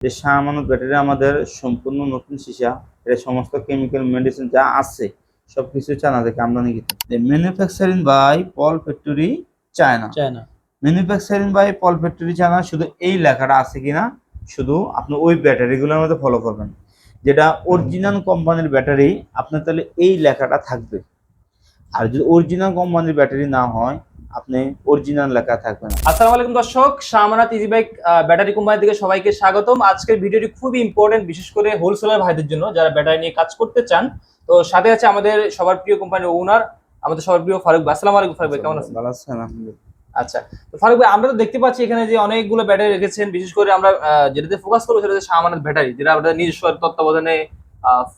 যে আমানত ব্যাটারি আমাদের সম্পূর্ণ নতুন সীসা এর সমস্ত কেমিক্যাল মেডিসিন যা আছে সবকিছু চায়না থেকে আমদানি কৃত manufacturing by Paul factory China China manufacturing by Paul factory China শুধু এই লেখাটা আছে কিনা শুধু আপনি ওই ব্যাটারিগুলোর মধ্যে ফলো করবেন। যেটা অরিজিনাল কোম্পানির ব্যাটারি আপনার তাহলে এই লেখাটা থাকবে। আর যদি অরিজিনাল কোম্পানির ব্যাটারি না হয় আপনি অরিজিনাল লেখা থাকবে না আসসালামু আলাইকুম দর্শক Shah Amanat easy bike battery company থেকে সবাইকে স্বাগতম। আজকের ভিডিওটি খুবই ইম্পর্টেন্ট বিশেষ করে হোলসেলার ভাইদের জন্য যারা ব্যাটারি নিয়ে কাজ করতে চান। তো সাথে আছে আমাদের সবার প্রিয় কোম্পানির ওনার আমাদের সবার প্রিয় ফারুক ভাই। আসসালামু আলাইকুম ফারুক ভাই কেমন আছেন? ভালো আছেন আলহামদুলিল্লাহ। আচ্ছা তো ফারুক ভাই আমরা তো দেখতে পাচ্ছি এখানে যে অনেকগুলো ব্যাটারি রেখেছেন। বিশেষ করে আমরা যেটাতে ফোকাস করব সেটা হচ্ছে শাহমানাত ব্যাটারি যেটা আমাদের নিজস্ব তত্ত্বাবধানে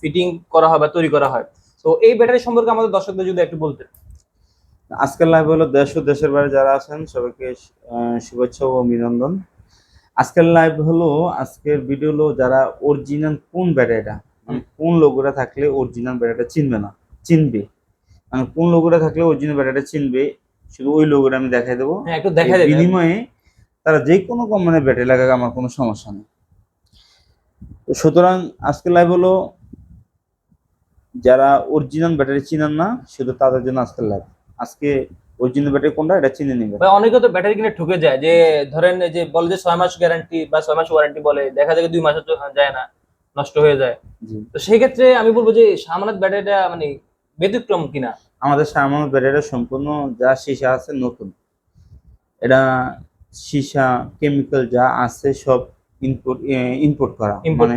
ফিটিং করা হয় বা তৈরি করা হয়। তো এই ব্যাটারি সম্পর্কে আমাদের দর্শকদের যদি একটু বলতেন। আজকের লাইভ হলো দেশ ও দেশের বাইরে যারা আছেন সবাইকে শুভেচ্ছা ও অভিনন্দন। আজকের লাইভ হলো আজকের ভিডিও হলো যারা অরিজিনাল কোন ব্যাটারিটা মানে কোন লোগোটা থাকলে অরিজিনাল ব্যাটারিটা চিনবে না চিনবে। মানে কোন লোগোটা থাকলে অরিজিনাল ব্যাটারিটা চিনবে শুধু ওই লোগোটা আমি দেখাই দেবো। হ্যাঁ একটু দেখা বিনিময়ে তারা যে কোনো কোম্পানির ব্যাটারি লাগাক আমার কোনো সমস্যা নেই। তো সুতরাং আজকের লাইভ হলো যারা অরিজিনাল ব্যাটারি চিনেন না শুধু তাদের জন্য আজকের লাইভ আজকে অরিজিনাল ব্যাটারি কোনটা? এটা চিনে নেবে। ভাই অনেকে তো ব্যাটারি কিনে ঠকে যায় যে ধরেন যে বলে যে ছয় মাস গ্যারান্টি বা ছয় মাস ওয়ারেন্টি বলে দেখা যায় দুই মাসে যায় না নষ্ট হয়ে যায়। তো সেই ক্ষেত্রে আমি বলব যে সামানাত ব্যাটারিটা মানে ব্যতিক্রম কিনা? আমাদের সামান্য ব্যাটারিটা সম্পূর্ণ যা সীসা আছে নতুন। এটা সীসা কেমিক্যাল যা আছে সব ইনপুট ইনপুট করা। মানে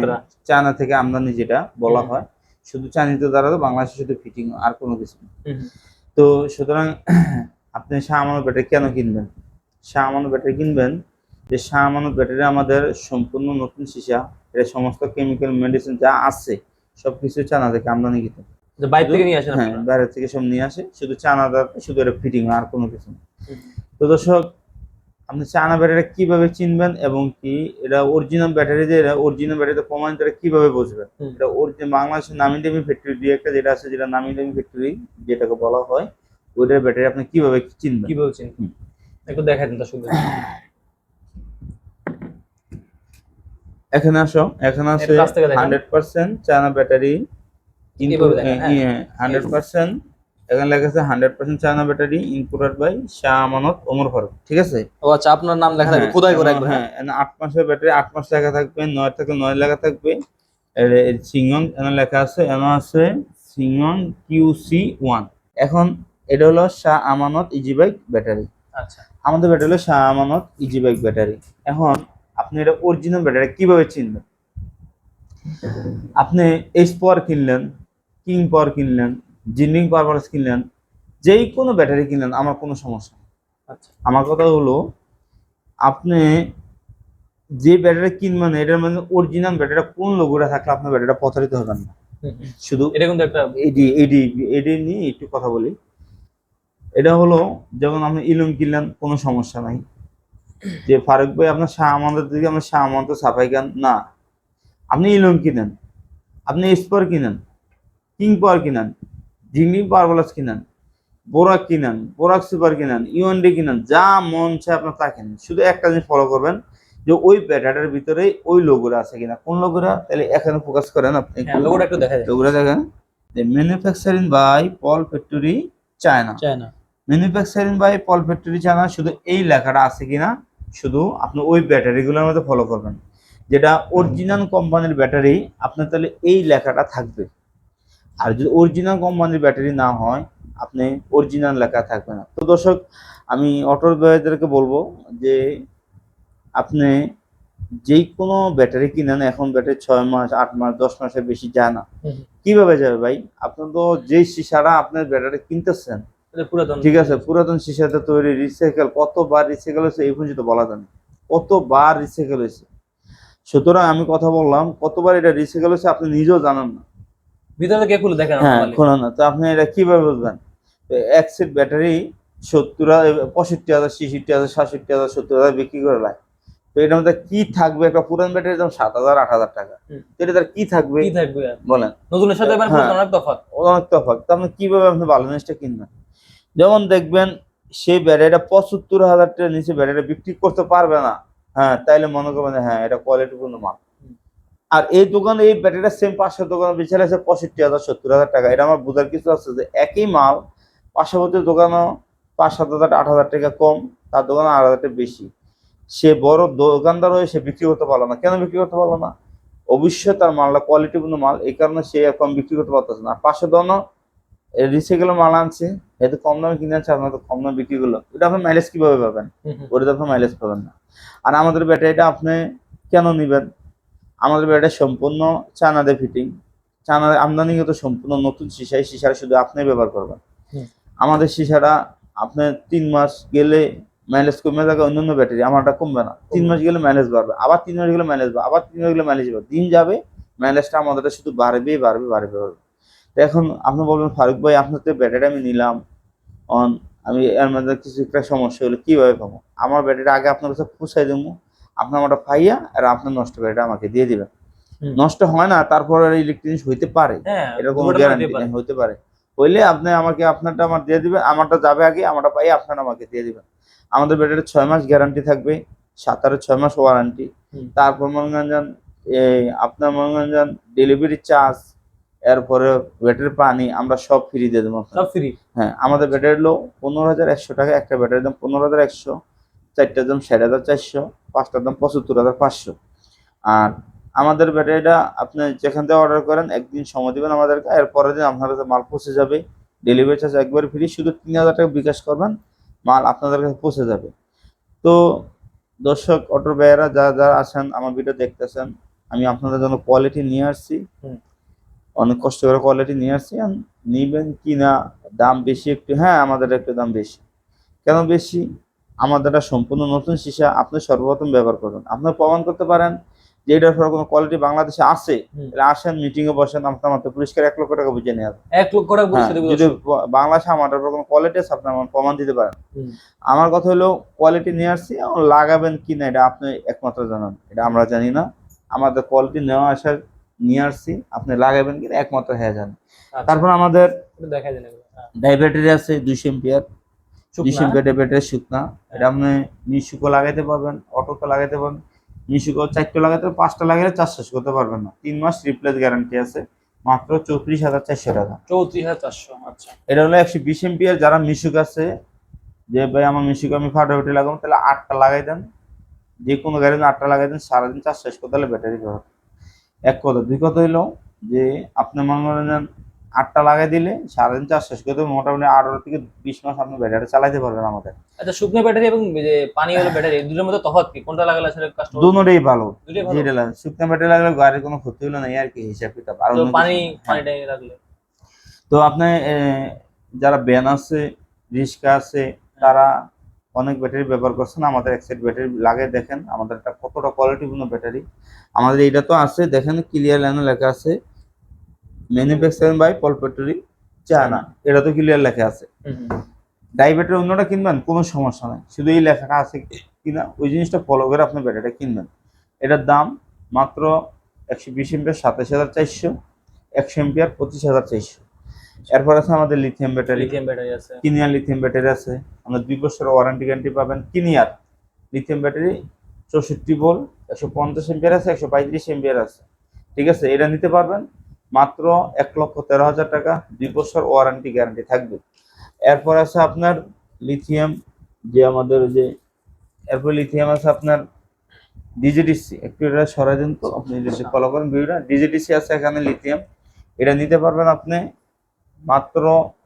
চায়না থেকে আমদানি যেটা বলা হয় শুধু চায়নিতে দ্বারা তো বাংলাদেশে শুধু ফিটিং আর কোনো কিছু না। তো সুতরাং আপনি শাহ আমানত ব্যাটারি কেন কিনবেন? শাহ আমানত ব্যাটারি কিনবেন যে শাহ আমানত ব্যাটারি আমাদের সম্পূর্ণ নতুন সীসা। এটা সমস্ত কেমিক্যাল মেডিসিন যা আছে সবকিছু চানা থেকে আমদানি কিন্তু যে বাইরে থেকে নিয়ে আসেন হ্যাঁ। বাইরে থেকে সব নিয়ে আসে। শুধু চানা দা- শুধু এটা ফিটিং আর কোনো কিছু না। তো দর্শক আপনি চায়না ব্যাটারি কীভাবে চিনবেন এবং কি এটা অরিজিনাল ব্যাটারি যে এটা অরিজিনাল ব্যাটারিতে প্রমাণ এটা কীভাবে বুঝবেন এটা অরিজিনাল বাংলাদেশের নামি দামি ফ্যাক্টরি দিয়ে একটা যেটা আছে যেটা নামি দামি ফ্যাক্টরি যেটাকে বলা হয় ওইটার ব্যাটারি আপনি কীভাবে চিনবেন কীভাবে হুম। একটু দেখা দেন দর্শকদের এখানে আসো এখানে আছে। Hundred percent China battery. Hundred percent এখানে লেখা আছে hundred percent China battery imported by Shah Amanat Omar Faruk. ঠিক আছে? ও আচ্ছা আপনার নাম লেখা থাকবে হ্যাঁ, খোদাই করে একবার হ্যাঁ আট মাসের ব্যাটারি আট মাস লেখা থাকবে নয় থেকে নয় লেখা থাকবে। সিংহং এখানে লেখা আছে এখানে আছে সিংহং কিউ সি ওয়ান। এখন এটা হলো Shah Amanat easy bike battery. আচ্ছা। আমাদের ব্যাটারি হলো Shah Amanat easy bike battery. এখন আপনি এটা অরিজিনাল ব্যাটারি কীভাবে চিনবেন? আপনি এইচ পাওয়ার কিনলেন কিং পাওয়ার কিনলেন জিন্ডিং প্লাস কিনলেন যেই কোনো ব্যাটারি কিনলেন আমার কোনো সমস্যা। আচ্ছা। আমার কথা হলো আপনি যে ব্যাটারি কিনবেন এটার মধ্যে অরিজিনাল ব্যাটারিটা কোন লোগোটা থাকলে আপনার ব্যাটারিটা প্রতারিত হবেন না। শুধু এটা কিন্তু একটা এডি এডি এডি নিয়ে একটু কথা বলি। এটা হলো যখন আপনি ইলুম কিনলেন কোনো সমস্যা নাই। যে ফারুক ভাই আপনার শাহ আমাদের দিকে আপনার শাহ আমানত সাফাই গান না। আপনি ইলুম কিনেন। আপনি স্পার কিনেন। কিং পাওয়ার কিনেন। পাওয়ার প্লাস কিনেন বোরাক কিনেন বোরাক সুপার কিনেন ইউএনডি কিনেন যা মন চায় আপনার তা কিনেন। শুধু একটা জিনিস ফলো করবেন যে ওই ব্যাটারির ভিতরে ওই লোগোটা আছে কিনা। কোন লোগোটা? তাহলে এখানে ফোকাস করেন আপনি। হ্যাঁ লোগোটা একটু দেখা যায় লোগোটা দেখেন। যে manufacturing by Paul factory China China manufacturing by Paul factory China শুধু এই লেখাটা আছে কিনা শুধু আপনি ওই ব্যাটারিগুলোর মধ্যে ফলো করবেন। যেটা অরিজিনাল কোম্পানির ব্যাটারি আপনার তাহলে এই লেখাটা থাকবে। আর যদি অরিজিনাল কোম্পানির ব্যাটারি না হয় আপনি অরিজিনাল লেখা থাকবে না। তো দর্শক আমি অটোর ভাইদেরকে বলব যে আপনি যেই কোনো ব্যাটারি কিনেন এখন ব্যাটারি ছয় মাস আট মাস দশ মাসের বেশি যায় না। কীভাবে যাবে ভাই? আপনার তো যেই সিসারা আপনার ব্যাটারি কিনতেছেন পুরাতন ঠিক আছে পুরাতন সিসাতে তৈরি রিসাইকেল কতবার রিসাইকেল হয়েছে এই পর্যন্ত বলা যায় না। কতবার রিসাইকেল হয়েছে? সুতরাং আমি কথা বললাম কতবার এটা রিসাইকেল হয়েছে আপনি নিজেও জানেন না। ভিতরে থেকে খুলে দেখেন হ্যাঁ খোলা না। তো আপনি এটা কীভাবে বুঝবেন? এক সেট ব্যাটারি সত্তর হাজার পঁয়ষট্টি হাজার ছেষট্টি হাজার সাতষট্টি হাজার সত্তর হাজার বিক্রি করে লায় তো এটার মধ্যে কি থাকবে? একটা পুরান ব্যাটারি দাম সাত হাজার আট হাজার টাকা। তো এটা তার কি থাকবে? কি থাকবে? বলেন। নতুনের সাথে এবার হ্যাঁ। অনেক তফাৎ। অনেক তফাৎ। তো আপনি কীভাবে আপনি ভালো জিনিসটা কিনবেন? যেমন দেখবেন সেই ব্যাটারিটা পঁচাত্তর হাজার টাকার নিচে ব্যাটারিটা বিক্রি করতে পারবে না। হ্যাঁ তাইলে মনে করবেন হ্যাঁ এটা কোয়ালিটিপূর্ণ মাল। আর এই দোকানে এই ব্যাটারিটা সেম পাঁচশো দোকানে বেচারে আছে পঁয়ষট্টি হাজার সত্তর হাজার টাকা। এটা আমার বোঝার কিছু আছে যে একই মাল পার্শ্ববর্তী দোকানও পাঁচ সাত হাজার আট হাজার টাকা কম তার দোকানে আট হাজার টাকা বেশি। সে বড় দোকানদার হয়ে সে বিক্রি করতে পারল না। কেন বিক্রি করতে পারল না? অবশ্যই তার মালটা কোয়ালিটিপূর্ণ মাল এই কারণে সে কম বিক্রি করতে পারতেছে না। পাঁচশো দোকানও রিসাইকেল মাল আনছে এতে কম দামে কিনে আনছে আপনার তো কম দামে বিক্রি করল। এটা আপনি মাইলেজ কীভাবে পাবেন। ওটা তো আপনি মাইলেজ পাবেন না। আর আমাদের ব্যাটারিটা আপনি কেন নেবেন? আমাদের ব্যাটারি সম্পূর্ণ চানাদের ফিটিং চানার আমদানিগত সম্পূর্ণ নতুন সিসা এই সিসাটা শুধু আপনি ব্যবহার করবেন। আমাদের সিসাটা আপনি তিন মাস গেলে মাইলেজ কমে যাবে অন্যান্য ব্যাটারি আমারটা কমবে না। তিন মাস গেলে মাইলেজ বাড়বে আবার তিন মাস গেলে মাইলেজ বাড়বে আবার তিন মাস গেলে মাইলেজ বাড়বে। দিন যাবে মাইলেজটা আমাদের শুধু বাড়বেই বাড়বে বাড়বে বাড়বে। তো এখন আপনি বলবেন ফারুক ভাই আপনার তো ব্যাটারি আমি নিলাম। অন আমি এর মধ্যে কিছু একটা সমস্যা হলে কীভাবে পাবো? আমার ব্যাটারিটা আগে আপনার কাছে পৌঁছাই দেবো। আপনি আমারটা পাইয়া আর আপনার নষ্ট করে এটা আমাকে দিয়ে দিবেন। নষ্ট হয় না তারপরে ইলেকট্রনিক্স হইতে পারে। হ্যাঁ গ্যারান্টি পারে। হইতে পারে। হইলে আপনি আমাকে আপনারটা আমার দিয়ে দিবেন আমারটা যাবে আগে আমারটা পাই আপনার আমাকে দিয়ে দিবেন। আমাদের ব্যাটারি ছয় মাস গ্যারান্টি থাকবে সাত সাতারে ছয় মাস ওয়ারেন্টি। তারপর মনে করেন আপনার মনে করেন ডেলিভারি চার্জ এরপরে ব্যাটারির পানি আমরা সব ফ্রি দিয়ে দেবো। সব ফ্রি হ্যাঁ আমাদের ব্যাটারি লো পনেরো হাজার একশো টাকা একটা ব্যাটারির দাম পনেরো হাজার একশো। চারটার দাম ষাট হাজার চারশো পাঁচটার দাম পঁচাত্তর হাজার পাঁচশো। আর আমাদের ব্যাটারিটা আপনি যেখান থেকে অর্ডার করেন একদিন সময় দেবেন আমাদেরকে এর পরের দিন আপনার কাছে মাল পৌঁছে যাবে। ডেলিভারি চার্জ একবার ফ্রি শুধু তিন হাজার টাকা বিকাশ করবেন মাল আপনাদের কাছে পৌঁছে যাবে। তো দর্শক অটো ব্যয়েরা যারা যারা আছেন আমার ভিডিও দেখতেছেন আমি আপনাদের জন্য কোয়ালিটি নিয়ে আসছি। অনেক কষ্ট করে কোয়ালিটি নিয়ে আসছি। নিবেন কি না দাম বেশি একটু হ্যাঁ আমাদের একটু দাম বেশি। কেন বেশি? আমাদের সম্পূর্ণ নতুন সীসা আপনি সর্বপ্রথম ব্যবহার করবেন আপনার প্রমাণ করতে পারেন যে এটার পর কোনো কোয়ালিটি বাংলাদেশে আছে। তাহলে আসেন মিটিং এ বসেন আপনার মাত্র পুরস্কার এক লক্ষ টাকা বুঝে নেওয়া। এক লক্ষ টাকা হ্যাঁ, যদি বাংলাদেশে আমার কোনো কোয়ালিটি আছে আপনি আমার প্রমাণ দিতে পারেন। আমার কথা হলো কোয়ালিটি নিয়ে আসছি লাগাবেন কি না এটা আপনি একমাত্র জানান। এটা আমরা জানি না। আমাদের কোয়ালিটি নেওয়া আসার নিয়ে আসছি আপনি লাগাবেন কিনা একমাত্র হ্যাঁ জানেন। আচ্ছা, তারপর আমাদের দেখা যায় না এগুলো। হ্যাঁ। ডাই ব্যাটারি আছে দুইশো এম্পিয়ার দুইশো এম্পিয়ার ব্যাটারি শুকনা। এটা আপনি নিশুকো লাগাইতে পারবেন অটোকে লাগাইতে পারবেন। নিশুকো চারটে লাগাইতে পারবেন, পাঁচটা লাগাইলে চার শেষ করতে পারবেন না। তিন মাস রিপ্লেস গ্যারান্টি আছে মাত্র চৌত্রিশ হাজার চারশো টাকা। চৌত্রিশ হাজার চারশো আচ্ছা। এটা হলো একশো বিশ এম্পিয়ার যারা মিশুক আছে যে ভাই আমার মিশুক আমি ফাটাফাটি লাগাবো তাহলে আটটা লাগাই দেন। যে কোনো গাড়িতে আটটা লাগাই দেন সারাদিন চার শেষ করতে হলে ব্যাটারি ব্যবহার এক কথা দুই কথা হইল যে আপনি মনে করেন আটটা লাগাই দিলে সারাদিন চার শেষ করতে মোটামুটি আঠারো থেকে বিশ মাস আপনি ব্যাটারি চালাইতে পারবেন আমাদের। আচ্ছা শুকনো ব্যাটারি এবং পানি হলো ব্যাটারি দুটোর মধ্যে তফাৎ কি? কোনটা লাগালে আসলে কাস্টমার দুটোই ভালো। যেটা লাগে শুকনো ব্যাটারি লাগলে গাড়ির কোনো ক্ষতি হলো না এই আর কি হিসাব কিতাব। আর পানি। হ্যাঁ। পানি টানি রাখলে তো আপনি যারা ব্যান আছে রিস্কা আছে তারা অনেক ব্যাটারি ব্যবহার করছেন। আমাদের এক সেট ব্যাটারি লাগে দেখেন আমাদের একটা কতটা কোয়ালিটিপূর্ণ ব্যাটারি। আমাদের এইটা তো আছে দেখেন ক্লিয়ার লাইনে লেখা আছে ম্যানুফ্যাকচারিং বাই পলপেটরি চায়না এটা তো ক্লিয়ার লেখা আছে। হুম, হুম। ডাই ব্যাটারি অন্যটা কিনবেন কোনো সমস্যা নাই। শুধু এই লেখাটা আছে কিনা ওই জিনিসটা ফলো করে আপনি ব্যাটারিটা কিনবেন। এটার দাম মাত্র একশো বিশ এমপিয়ার সাতাশ হাজার চারশো একশো এমপিয়ার পঁচিশ হাজার চারশো। এরপর আছে আমাদের লিথিয়াম ব্যাটারি লিথিয়াম ব্যাটারি আছে। কিনিয়ার লিথিয়াম ব্যাটারি আছে। আমরা দুই বছর ওয়ারেন্টি গ্যারান্টি পাবেন কিনিয়ার। লিথিয়াম ব্যাটারি চৌষট্টি ভোল একশো পঞ্চাশ এমপিয়ার আছে একশো পঁয়ত্রিশ এমপিয়ার আছে। ঠিক আছে এটা নিতে পারবেন মাত্র এক লক্ষ তেরো হাজার টাকা দুই বছর ওয়ারেন্টি গ্যারান্টি থাকবে। এরপর আছে আপনার লিথিয়াম যে আমাদের যে, এরপর লিথিয়াম আছে আপনার ডিজিডিসি একটু এটা সরাই দিন তো, আপনি যদি ফলো করেন ভিডিওটা। ডিজিডিসি আছে এখানে লিথিয়াম এটা নিতে পারবেন আপনি মাত্র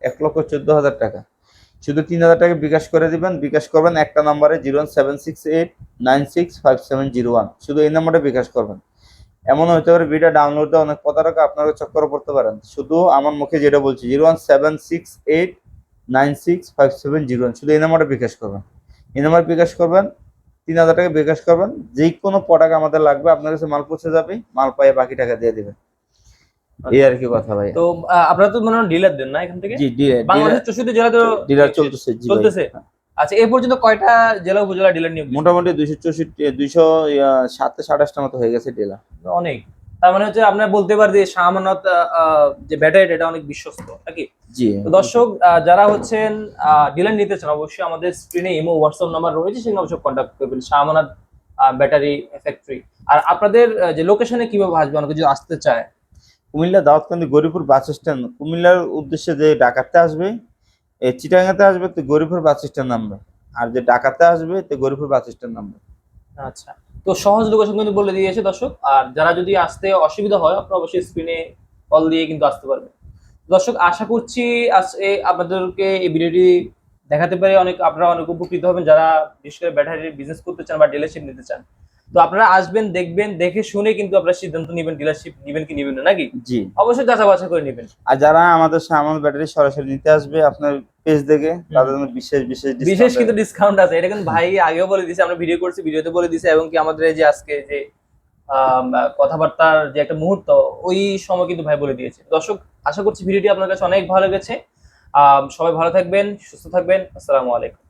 এক লক্ষ চোদ্দ হাজার টাকা। শুধু তিন হাজার টাকা বিকাশ করে দিবেন। বিকাশ করবেন একটা নাম্বারে zero one seven six eight nine six five seven zero one. শুধু এই নাম্বারে বিকাশ করবেন। এমন হতে পারে ভিডিও ডাউনলোডে অনেক প্রতারক আপনারা চক্করে পড়তে পারেন। শুধু আমার মুখে যেটা বলছি zero one seven six eight nine six five seven zero one শুধু এই নাম্বারে বিকাশ করবেন। এই নাম্বার বিকাশ করবেন তিন হাজার টাকা বিকাশ করবেন। যে কোনো প্রোডাক্ট আমাদের লাগবে আপনার কাছে মাল পৌঁছে যাবে মাল পাইয়ে বাকি টাকা দিয়ে দেবেন। এই আর কি কথা ভাই তো আপনারা তো মনে হয় ডিলার দেন না এখান থেকে? জি বাংলাদেশের চৌষট্টি জেলা তো ডিলার চলতেছে চলতেছে? আচ্ছা এই পর্যন্ত কয়টা জেলা উপজেলা ডিলার নিয়োগ মোটামুটি দুইশো চৌষট্টি দুইশো সাতে সাতাশটার মতো হয়ে গেছে ডিলার। অনেক। তার মানে হচ্ছে আপনার বলতে পারেন যে শাহমানত যে ব্যাটারি এটা অনেক বিশ্বস্ত নাকি? জি। তো দর্শক যারা হচ্ছেন ডিলার নিতে চান অবশ্যই আমাদের স্ক্রিনে ইমো হোয়াটসঅ্যাপ নাম্বার রয়েছে সেখানে অবশ্যই কন্ট্যাক্ট করবেন শাহমানাত ব্যাটারি ফ্যাক্টরি আর আপনাদের যে লোকেশনে কীভাবে আসবে অনেকে যদি আসতে চায়? কুমিল্লা দাউদকান্দি গরিপুর বাস স্ট্যান্ড কুমিল্লার উদ্দেশ্যে যে ডাকাতে আসবে এ চিটাগাঁতে আসবে তো গরিপুর বাস স্ট্যান্ড নামবে। আর যে ডাকাতে আসবে, তো গরিপুর বাস স্ট্যান্ড নামবে। আচ্ছা। তো সহজ লোকেশন কিন্তু বলে দিয়েছে দর্শক। আর যারা যদি আসতে অসুবিধা হয়, আপনারা অবশ্যই স্ক্রিনে কল দিয়ে কিন্তু আসতে পারবেন। দর্শক, আশা করছি আপনাদেরকে এই ভিডিওটি দেখাতে পারে অনেক, আপনারা অনেক উপকৃত হবেন। যারা বিশেষ করে ব্যাটারির বিজনেস করতে চান বা ডিলারশিপ নিতে চান তো আপনারা আসবেন দেখবেন দেখে শুনে কিন্তু আপনারা সিদ্ধান্ত নেবেন ডিলারশিপ নেবেন কি নেবেন না নাকি? জি। অবশ্যই যাচাই বাছাই করে নেবেন। আর যারা আমাদের সামান ব্যাটারি সরাসরি নিতে আসবে আপনার পেজ দেখে তাদের জন্য বিশেষ বিশেষ বিশেষ কিন্তু ডিসকাউন্ট আছে। এটা কিন্তু ভাই আগেও বলে দিয়েছে আমরা ভিডিও করছি ভিডিওতে বলে দিয়েছে এবং কি আমাদের এই যে আজকে যে কথাবার্তার যে একটা মুহূর্ত ওই সময় কিন্তু ভাই বলে দিয়েছে। দর্শক আশা করছি ভিডিওটি আপনার কাছে অনেক ভালো লেগেছে। সবাই ভালো থাকবেন সুস্থ থাকবেন। আসসালামু আলাইকুম।